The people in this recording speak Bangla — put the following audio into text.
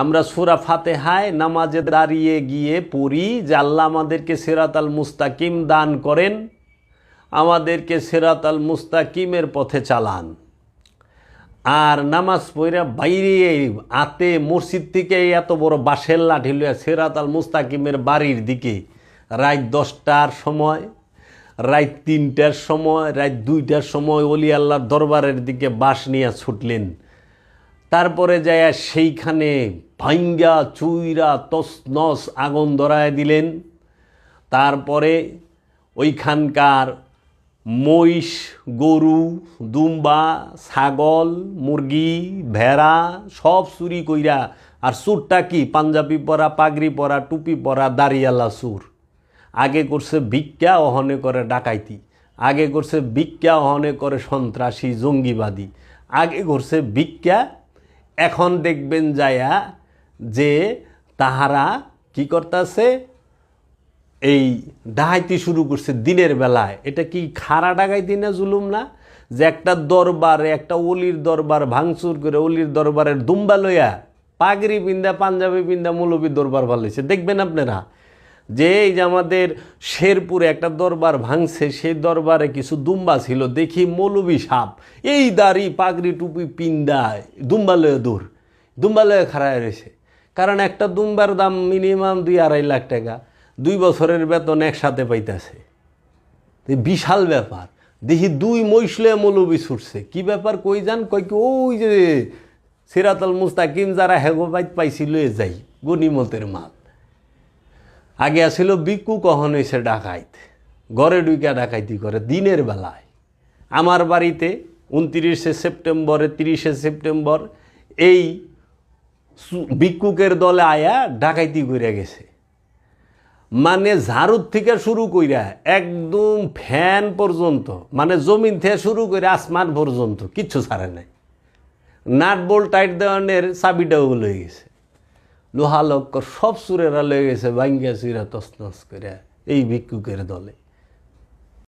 আমরা সুরা ফাতেহায় নামাজে দাঁড়িয়ে গিয়ে পড়ি যে আল্লাহ আমাদেরকে সেরাত আল মুস্তাকিম দান করেন, আমাদেরকে সেরাত আল মুস্তাকিমের পথে চালান। আর নামাজ পড়া বাইরে আতে মসজিদ থেকে এত বড় বাঁশের লাঠি লইয়া সেরাত আল মুস্তাকিমের বাড়ির দিকে রাত দশটার সময়, রাত তিনটার সময়, রাত দুইটার সময় অলি আল্লাহর দরবারের দিকে বাঁশ নিয়ে ছুটলেন। তারপরে যায় সেইখানে ভাঙ্গা চুইরা তসনস আগুন ধরায় দিলেন। তারপরে ওইখানকার মহিষ, গরু, দুম্বা, ছাগল, মুরগি, ভেড়া সব চুরি কইরা, আর সুরটা কি? পাঞ্জাবি পরা, পাগড়ি পরা, টুপি পরা, দাঁড়িয়ালা সুর আগে করছে ভিক্ষা অহনে করে ডাকাইতি। আগে করছে ভিক্ষা অহনে করে সন্ত্রাসী, জঙ্গিবাদী। আগে করছে ভিক্ষা এখন দেখবেন যায়া যে তাহারা কি করতেছে? এই ডাহাইতি শুরু করছে দিনের বেলায়। এটা কি খাড়া ডাকাইতি দিনে জুলুম না? যে একটা দরবার, একটা অলির দরবার ভাঙচুর করে অলির দরবারের দুম্বা লইয়া পাগড়ি পিন্দা, পাঞ্জাবি পিন্দা, মৌলবী দরবার ভালো দেখবেন আপনারা? যে এই যে আমাদের শেরপুরে একটা দরবার ভাঙছে, সেই দরবারে কিছু দুম্বা ছিল। দেখি মৌলবি সাপ। এই দাড়ি পাগড়ি টুপি পিন্দায়। দুম্বা লয়ে দূর দুম্বা লয়ে খাড়ায় রয়েছে। কারণ একটা দুম্বার দাম মিনিমাম দুই আড়াই লাখ টাকা। দুই বছরের বেতন একসাথে পাইতেছে। বিশাল ব্যাপার। দেখি দুই মৈশলে মৌলবি ছুটছে। কি ব্যাপার কই যান কই কি ওই যে সিরাতাল মুস্তাকিম যারা হেগোবাইত পাইছিল যাই। গনিমতের মাল। আগে আসিল বিকু কখন হয়েছে ডাকাইত? ঘরে ডুইকা ডাকাইতি করে দিনের বেলায়। আমার বাড়িতে উনত্রিশে সেপ্টেম্বরে, তিরিশে সেপ্টেম্বর এই ভিক্ষুকের দলে আয়া ডাকাইতি করে গেছে। মানে ঝাড়ুর থেকে শুরু কইরা একদম ফ্যান পর্যন্ত মানে জমিন থেকে শুরু করে আসমান পর্যন্ত, কিচ্ছু ছাড়ে নাই। নাট বল টাইট দেওয়ানের চাবিটাও লয়ে গেছে। লোহা লক্কর সব সুরেরা লেগেছে ভাঙ্গিয়া চুইরা তসনস করে এই ভিক্ষুকের দলে।